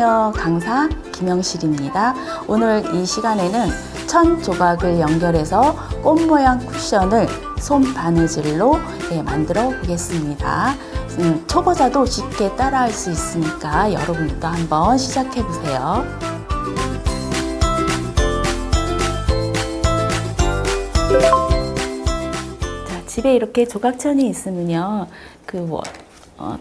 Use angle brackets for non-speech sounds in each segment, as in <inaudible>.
안녕하세요. 강사 김영실입니다. 오늘 이 시간에는 천 조각을 연결해서 꽃 모양 쿠션을 솜 바느질로 예, 만들어 보겠습니다. 음, 초보자도 쉽게 따라할 수 있으니까 여러분도 한번 시작해 보세요. 자, 집에 이렇게 조각천이 있으면요. 그 뭐, 어,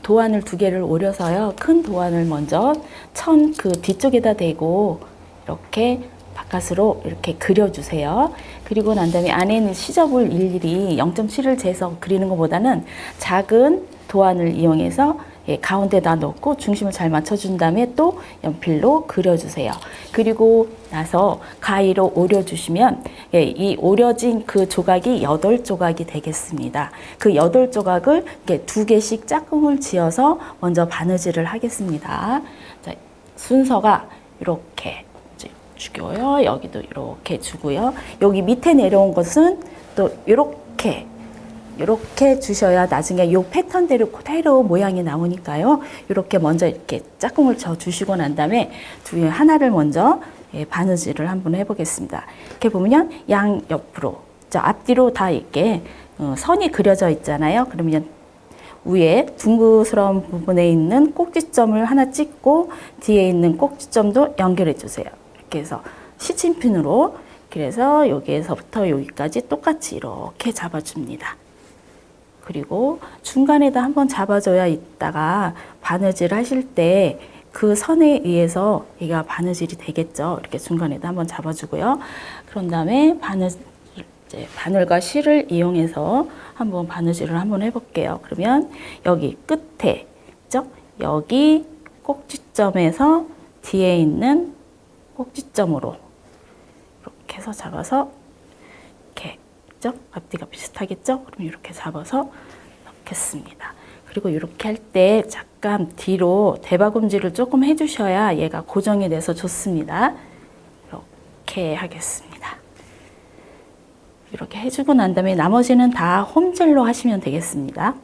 도안을 두 개를 오려서요. 큰 도안을 먼저 천 그 뒤쪽에다 대고 이렇게 바깥으로 이렇게 그려주세요. 그리고 난 다음에 안에는 시접을 일일이 0.7을 재서 그리는 것보다는 작은 도안을 이용해서 예, 가운데다 넣고 중심을 잘 맞춰준 다음에 또 연필로 그려주세요. 그리고 나서 가위로 오려주시면 예, 이 오려진 그 조각이 여덟 조각이 되겠습니다. 그 여덟 조각을 이렇게 두 개씩 짝꿍을 지어서 먼저 바느질을 하겠습니다. 자, 순서가 이렇게 주고요. 여기도 이렇게 주고요. 여기 밑에 내려온 것은 또 이렇게 이렇게 주셔야 나중에 요 패턴대로 그대로 모양이 나오니까요. 이렇게 먼저 이렇게 짝꿍을 쳐 주시고 난 다음에 두 하나를 먼저 예, 바느질을 한번 해보겠습니다. 이렇게 보면 양 옆으로 저 앞뒤로 다 이렇게 어, 선이 그려져 있잖아요. 그러면 위에 둥그스러운 부분에 있는 꼭지점을 하나 찍고 뒤에 있는 꼭지점도 연결해 주세요. 이렇게 해서 시침핀으로 그래서 여기에서부터 여기까지 똑같이 이렇게 잡아줍니다. 그리고 중간에다 한번 잡아줘야 있다가 바느질 하실 때 그 선에 의해서 얘가 바느질이 되겠죠. 이렇게 중간에다 한번 잡아주고요. 그런 다음에 바느 이제 바늘과 실을 이용해서 한번 바느질을 한번 해볼게요. 그러면 여기 끝에 있죠? 여기 꼭지점에서 뒤에 있는 꼭지점으로 이렇게 해서 잡아서 있죠? 앞뒤가 비슷하겠죠? 그럼 이렇게 잡아서 넣겠습니다. 그리고 이렇게 할 때 잠깐 뒤로 대바꿈질을 조금 해주셔야 얘가 고정이 돼서 좋습니다. 이렇게 하겠습니다. 이렇게 해주고 난 다음에 나머지는 다 홈젤로 하시면 되겠습니다.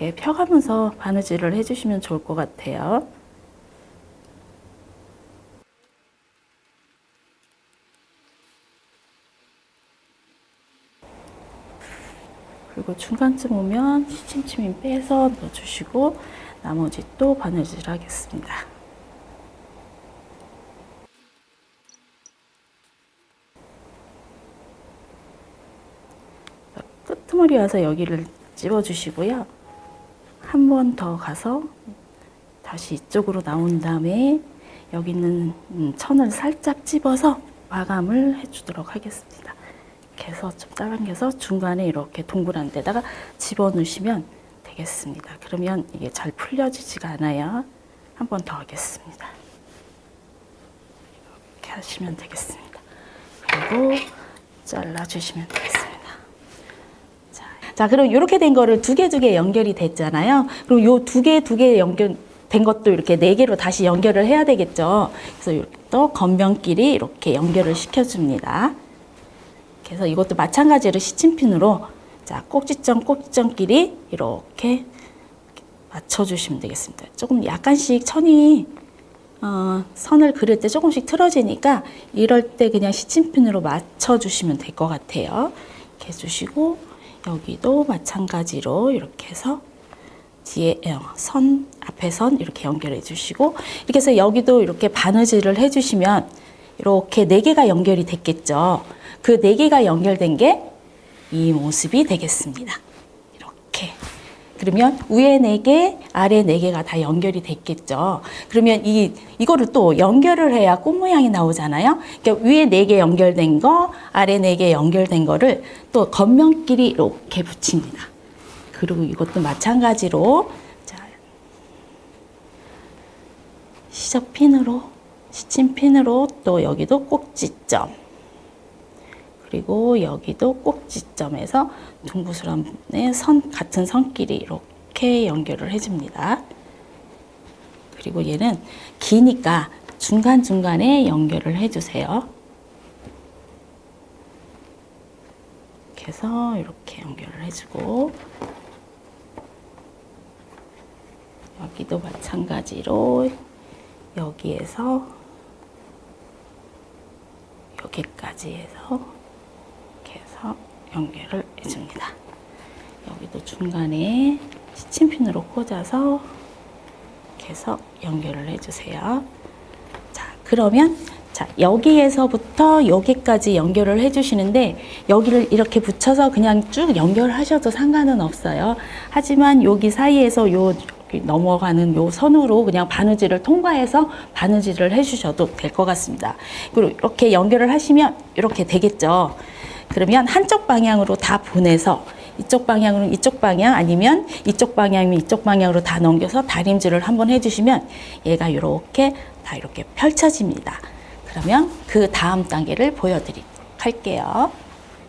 이렇게 펴가면서 바느질을 해주시면 좋을 것 같아요. 그리고 중간쯤 오면 시침침인 빼서 넣어주시고 나머지 또 바느질 하겠습니다. 끄트머리 와서 여기를 찝어주시고요. 한 번 더 가서 다시 이쪽으로 나온 다음에 여기 있는 음, 천을 살짝 찝어서 마감을 해주도록 하겠습니다. 해서 좀 따라당겨서 중간에 이렇게 동그란 데다가 집어넣으시면 되겠습니다. 그러면 이게 잘 풀려지지가 않아요. 한 번 더 하겠습니다. 이렇게 하시면 되겠습니다. 그리고 잘라주시면 되겠습니다. 자, 자, 그럼 이렇게 된 거를 두 개 두 개 연결이 됐잖아요. 그럼 요 두 개 두 개 연결 된 것도 이렇게 네 개로 다시 연결을 해야 되겠죠. 그래서 이렇게 또 겉면끼리 이렇게 연결을 시켜줍니다. 그래서 이것도 마찬가지로 시침핀으로 자 꼭지점 꼭지점끼리 이렇게 맞춰주시면 되겠습니다. 조금 약간씩 천이 어, 선을 그릴 때 조금씩 틀어지니까 이럴 때 그냥 시침핀으로 맞춰주시면 될 것 같아요. 이렇게 해주시고 여기도 마찬가지로 이렇게 해서 뒤에 어, 선 앞에 선 이렇게 연결해 주시고 이렇게 해서 여기도 이렇게 바느질을 해 주시면 이렇게 네 개가 연결이 됐겠죠. 그 네 개가 연결된 게 이 모습이 되겠습니다. 그러면 위에 네 개, 아래 네 개가 다 연결이 됐겠죠. 그러면 이 이거를 또 연결을 해야 꽃 모양이 나오잖아요. 그러니까 위에 네 개 연결된 거, 아래 네 개 연결된 거를 또 겉면끼리 이렇게 붙입니다. 그리고 이것도 마찬가지로 자, 시접 핀으로 시침 핀으로 또 여기도 꼭지점 그리고 여기도 꼭지점에서 둥그스런 부분에 선 같은 선끼리 이렇게 연결을 해줍니다. 그리고 얘는 기니까 중간중간에 연결을 해주세요. 이렇게 해서 이렇게 연결을 해주고 여기도 마찬가지로 여기에서 여기까지 해서 해서 연결을 해줍니다. 여기도 중간에 시침핀으로 꽂아서 해서 연결을 해주세요. 자, 그러면 자, 여기에서부터 여기까지 연결을 해주시는데 여기를 이렇게 붙여서 그냥 쭉 연결하셔도 상관은 없어요. 하지만 여기 사이에서 요 넘어가는 요 선으로 그냥 바느질을 통과해서 바느질을 해주셔도 될 것 같습니다. 그리고 이렇게 연결을 하시면 이렇게 되겠죠. 그러면 한쪽 방향으로 다 보내서 이쪽 방향으로는 이쪽 방향 아니면 이쪽 방향이면 이쪽 방향으로 다 넘겨서 다림질을 한번 해주시면 얘가 이렇게 다 이렇게 펼쳐집니다. 그러면 그 다음 단계를 보여드리도록 할게요.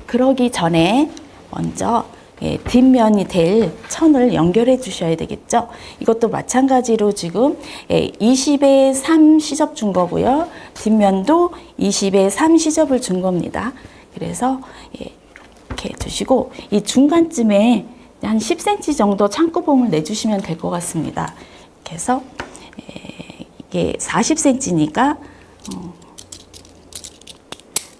그러기 전에 먼저 예, 뒷면이 될 천을 연결해 주셔야 되겠죠. 이것도 마찬가지로 지금 예, 20에 3 시접 준 거고요. 뒷면도 20에 3 시접을 준 겁니다. 그래서 예, 이렇게 해주시고 이 중간쯤에 한 10cm 정도 창구봉을 내주시면 될 것 같습니다. 이렇게 해서 예, 이게 40cm니까 어,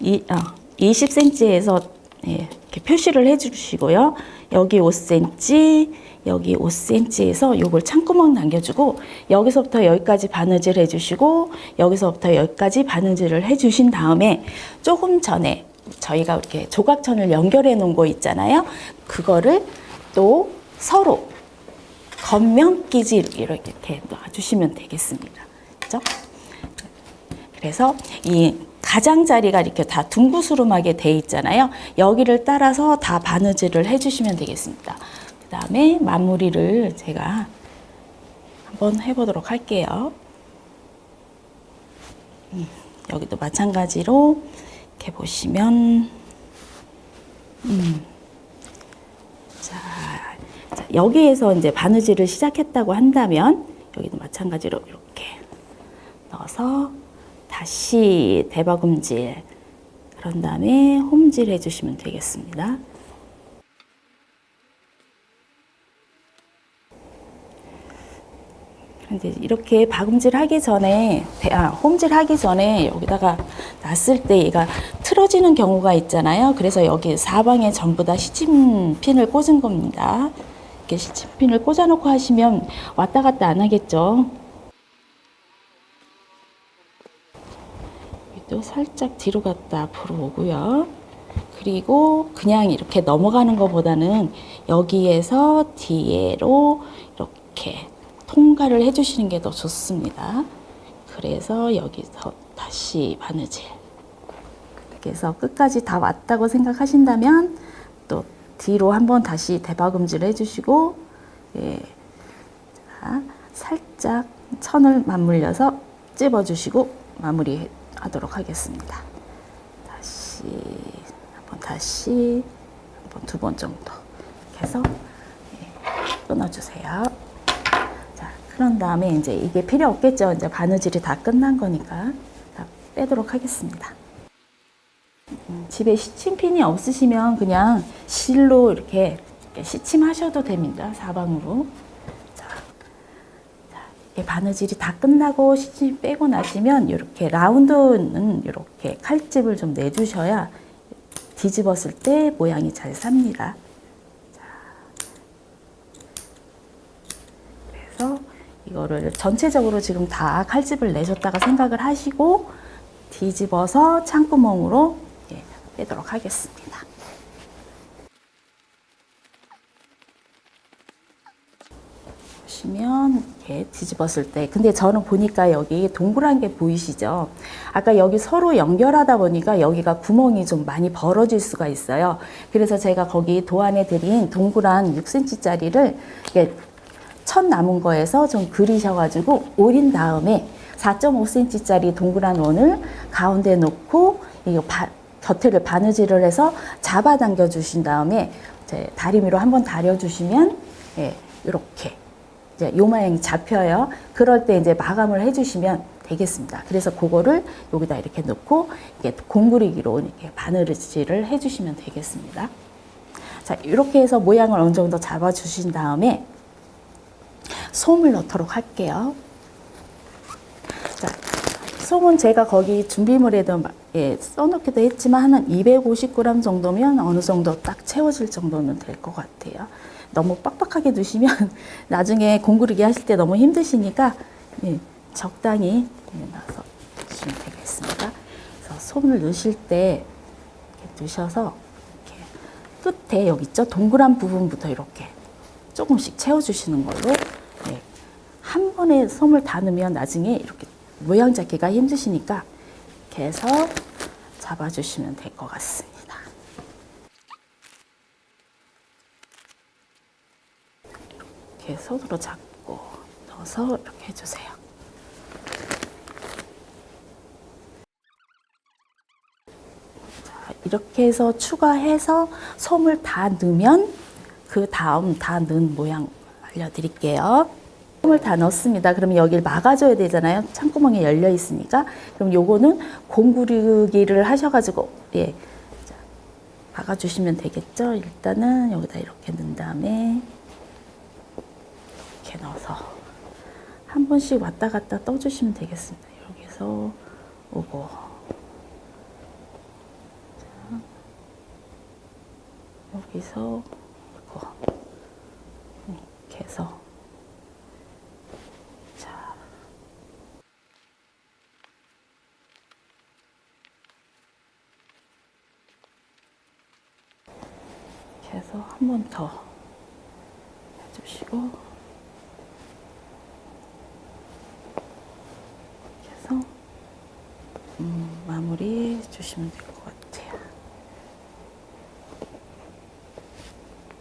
이, 어, 20cm에서 예, 이렇게 표시를 해주시고요. 여기 5cm, 여기 5cm에서 요걸 창구멍 남겨주고 여기서부터 여기까지 바느질 해주시고 여기서부터 여기까지 바느질을 해주신 다음에 조금 전에 저희가 이렇게 조각천을 연결해 놓은 거 있잖아요. 그거를 또 서로 겉면끼지 이렇게 놔주시면 되겠습니다. 그죠? 그래서 이 가장자리가 이렇게 다 둥구스름하게 돼 있잖아요. 여기를 따라서 다 바느질을 해주시면 되겠습니다. 그 다음에 마무리를 제가 한번 해보도록 할게요. 음, 여기도 마찬가지로 이렇게 보시면 음, 자, 자, 여기에서 이제 바느질을 시작했다고 한다면 여기도 마찬가지로 이렇게 넣어서 다시 대박음질 그런 다음에 홈질 해주시면 되겠습니다. 이렇게 박음질 하기 전에 아, 홈질 하기 전에 여기다가 놨을 때 얘가 틀어지는 경우가 있잖아요. 그래서 여기 사방에 전부 다 시침핀을 꽂은 겁니다. 이렇게 시침핀을 꽂아놓고 하시면 왔다 갔다 안 하겠죠. 또 살짝 뒤로 갔다 앞으로 오고요. 그리고 그냥 이렇게 넘어가는 것보다는 여기에서 뒤로 이렇게 통과를 해주시는 게 더 좋습니다. 그래서 여기서 다시 바느질. 그래서 끝까지 다 왔다고 생각하신다면 또 뒤로 한번 다시 대박음질 해주시고 예. 자, 살짝 천을 맞물려서 찝어주시고 마무리 하도록 하겠습니다. 다시 한번 다시 한번 두 번 정도 해서 예, 끊어주세요. 자, 그런 다음에 이제 이게 필요 없겠죠. 이제 바느질이 다 끝난 거니까 다 빼도록 하겠습니다. 음, 집에 시침핀이 없으시면 그냥 실로 이렇게, 시침하셔도 됩니다. 사방으로. 자, 자, 이렇게 바느질이 다 끝나고 시침 빼고 나시면 이렇게 라운드는 이렇게 칼집을 좀 내주셔야 뒤집었을 때 모양이 잘 삽니다. 자, 그래서 이거를 전체적으로 지금 다 칼집을 내셨다가 생각을 하시고 뒤집어서 창구멍으로 예, 빼도록 하겠습니다. 보시면 이렇게 뒤집었을 때 근데 저는 보니까 여기 동그란 게 보이시죠? 아까 여기 서로 연결하다 보니까 여기가 구멍이 좀 많이 벌어질 수가 있어요. 그래서 제가 거기 도안에 드린 동그란 6cm짜리를 이렇게 첫 남은 거에서 좀 그리셔가지고 오린 다음에 4.5cm짜리 동그란 원을 가운데 놓고 이거 바, 곁에를 바느질을 해서 잡아당겨 주신 다음에 이제 다리미로 한번 다려 주시면 예, 이렇게 이제 요 모양이 잡혀요. 그럴 때 이제 마감을 해주시면 되겠습니다. 그래서 그거를 여기다 이렇게 넣고 이게 공구리기로 이렇게 바느질을 해주시면 되겠습니다. 자, 이렇게 해서 모양을 어느 정도 잡아주신 다음에 솜을 넣도록 할게요. 자, 솜은 제가 거기 준비물에도 마- 예, 써놓기도 했지만 한 250g 정도면 어느 정도 딱 채워질 정도는 될것 같아요. 너무 빡빡하게 두시면 <laughs> 나중에 공구르기 하실 때 너무 힘드시니까 예, 적당히 예, 넣어서 주시면 되겠습니다. 그래서 솜을 넣으실 때 이렇게 이렇게 끝에 여기 있죠 동그란 부분부터 이렇게 조금씩 채워주시는 걸로 번에 솜을 다 넣으면 나중에 이렇게 모양 잡기가 힘드시니까 이렇게 해서 잡아주시면 될 것 같습니다. 이렇게 손으로 잡고 넣어서 이렇게 해주세요. 자, 이렇게 해서 추가해서 솜을 다 넣으면 그 다음 다 넣은 모양 알려드릴게요. 솜을 다 넣었습니다. 그러면 여기를 막아줘야 되잖아요. 창구멍이 열려 있으니까. 그럼 요거는 공구르기를 하셔가지고 예, 자, 막아주시면 되겠죠. 일단은 여기다 이렇게 넣은 다음에 이렇게 넣어서 한 번씩 왔다 갔다 떠주시면 되겠습니다. 여기서 오고 자, 여기서 오고 이렇게 해서 자 이렇게 해서 한 번 더 해주시고 이렇게 해서 음, 마무리 해주시면 될 것 같아요.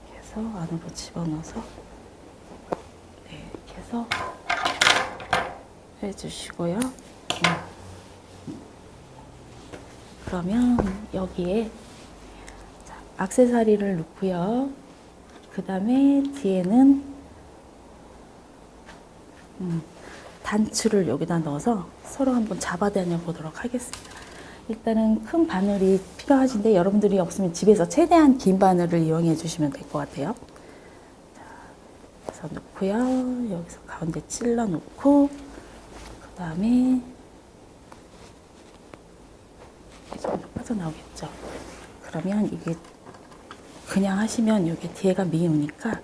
이렇게 해서 안으로 집어넣어서 네, 이렇게 해서 해주시고요. 음. 그러면 여기에 자, 악세사리를 넣고요. 그 다음에 뒤에는 음, 단추를 여기다 넣어서 서로 한번 잡아다녀 보도록 하겠습니다. 일단은 큰 바늘이 필요하신데 여러분들이 없으면 집에서 최대한 긴 바늘을 이용해 주시면 될 것 같아요. 자, 그래서 넣고요. 여기서 가운데 찔러 놓고 그 다음에 이 정도 빠져나오겠죠. 그러면 이게 그냥 하시면 여기 뒤에가 미우니까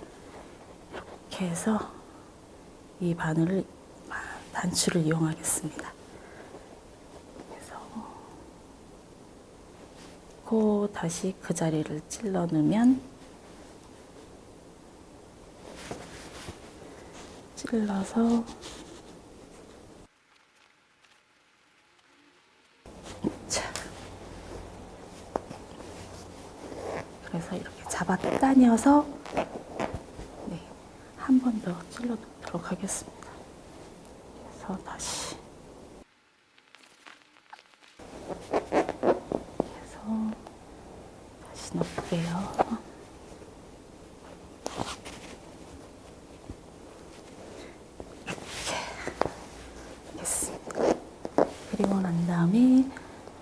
이렇게 해서 이 바늘을 단추를 이용하겠습니다. 그래서 고 다시 그 자리를 찔러 넣으면 찔러서 자 그래서 이렇게 잡아 다녀서 네, 한 번 더 찔러 놓도록 하겠습니다. 그래서 다시 그래서 다시 넣을게요. 그리고 난 다음에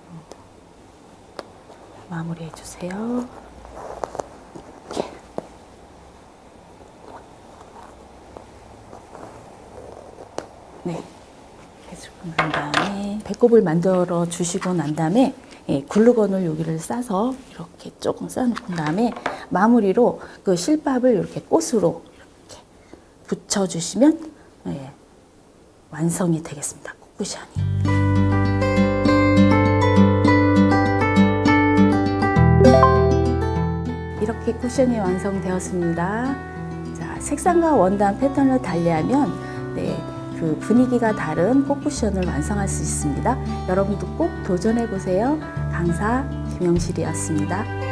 어, 마무리해 주세요. 이렇게. 네. 해주고 난 다음에 배꼽을 만들어 주시고 난 다음에 예, 글루건을 여기를 싸서 이렇게 조금 싸놓은 다음에 마무리로 그 실밥을 이렇게 꽃으로 이렇게 붙여주시면 예, 완성이 되겠습니다. 꽃쿠션이. 이렇게 쿠션이 완성되었습니다. 자, 색상과 원단 패턴을 달리하면 네, 그 분위기가 다른 꽃쿠션을 완성할 수 있습니다. 여러분도 꼭 도전해 보세요. 강사 김영실이었습니다.